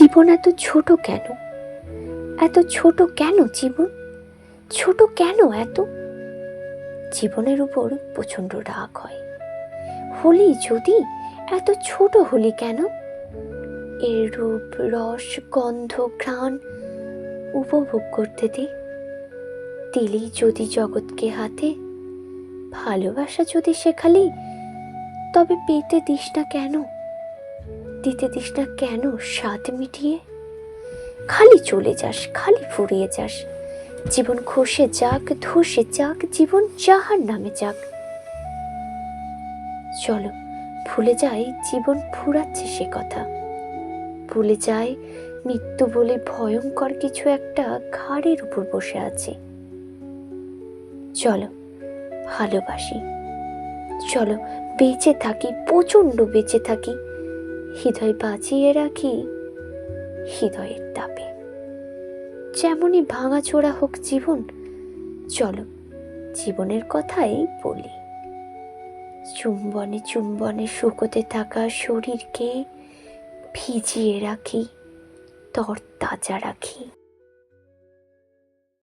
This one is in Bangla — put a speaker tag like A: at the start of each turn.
A: জীবন এত ছোট কেন? এত ছোট কেন জীবন? ছোট কেন এত? জীবনের উপর প্রচণ্ড রাগ হয়। হোলি যদি এত ছোট হলি কেন? এর রূপ, রস, গন্ধ, ঘ্রাণ উপভোগ করতে দে। দিলি যদি জগৎকে হাতে, ভালোবাসা যদি শেখালি, তবে পেতে দিস না কেন? দিতে দিস না কেন? স্বাদ মিটিয়ে। খালি চলে যাস, খালি ফুরিয়ে যাস। জীবন খসে যাক, ধসে যাক, জীবন যাহার নামে যাক। চলো, ভুলে যাই, জীবন ফুরাচ্ছে সে কথা। ভুলে যায় মৃত্যু বলে ভয়ঙ্কর কিছু একটা ঘাড়ের উপর বসে আছে। চলো, ভালোবাসি। চলো, বেঁচে থাকি, প্রচণ্ড বেঁচে থাকি। হৃদয় বাঁচিয়ে রাখি হৃদয়ের তাপে। যেমনই ভাঙাচোরা হোক জীবন, চলো জীবনের কথাই বলি। চুম্বনে চুম্বনে শুকোতে থাকা শরীরকে ভিজিয়ে রাখি তর তাজা রাখি।